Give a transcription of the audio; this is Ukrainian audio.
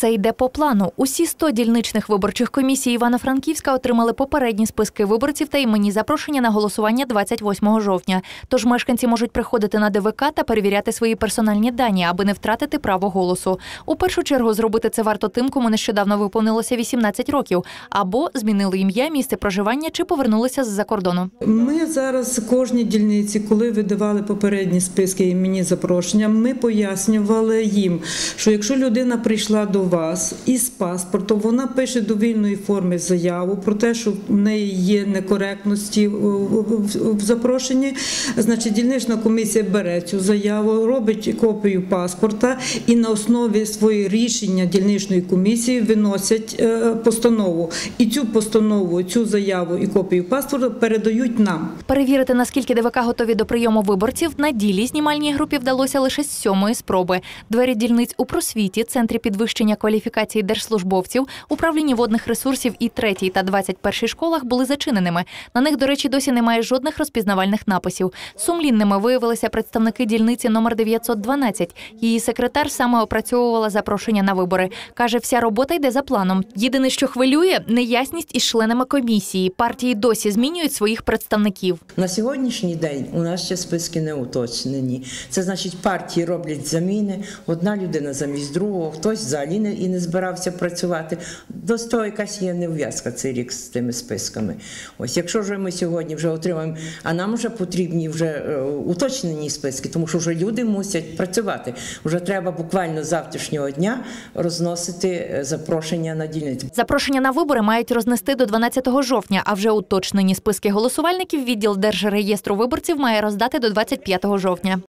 Все йде по плану. Усі 100 дільничних виборчих комісій Івано-Франківська отримали попередні списки виборців та іменні запрошення на голосування 28 жовтня. Тож мешканці можуть приходити на ДВК та перевіряти свої персональні дані, аби не втратити право голосу. У першу чергу зробити це варто тим, кому нещодавно виповнилося 18 років, або змінили ім'я, місце проживання чи повернулися з-за кордону. Ми зараз кожній дільниці, коли видавали попередні списки і мені запрошення, ми пояснювали їм, що якщо людина прийшла до вас із паспортом, вона пише до вільної форми заяву про те, що в неї є некоректності в- запрошенні. Значить, дільнична комісія бере цю заяву, робить копію паспорта і на основі своєї рішення дільничної комісії виносять е, постанову. І цю постанову, цю заяву і копію паспорта передають нам. Перевірити, наскільки ДВК готові до прийому виборців, на ділі знімальній групі вдалося лише з сьомої спроби. Двері дільниць у просвіті, центрі підвищення кваліфікації держслужбовців, управлінні водних ресурсів і третій та 21 школах були зачиненими. На них, до речі, досі немає жодних розпізнавальних написів. Сумлінними виявилися представники дільниці номер 912. Її секретар саме опрацьовувала запрошення на вибори. Каже, вся робота йде за планом. Єдине, що хвилює, неясність із членами комісії. Партії досі змінюють своїх представників. На сьогоднішній день у нас ще списки не уточнені. Це значить, партії роблять заміни. Одна людина замість другого, хтось взагалі не і не збирався працювати. До того якась є нев'язка цей рік з тими списками. Ось, якщо вже ми сьогодні вже отримаємо, а нам вже потрібні вже е, уточнені списки, тому що вже люди мусять працювати. Вже треба буквально завтрашнього дня розносити е, запрошення на дільниці. Запрошення на вибори мають рознести до 12 жовтня, а вже уточнені списки голосувальників відділ Держреєстру виборців має роздати до 25 жовтня.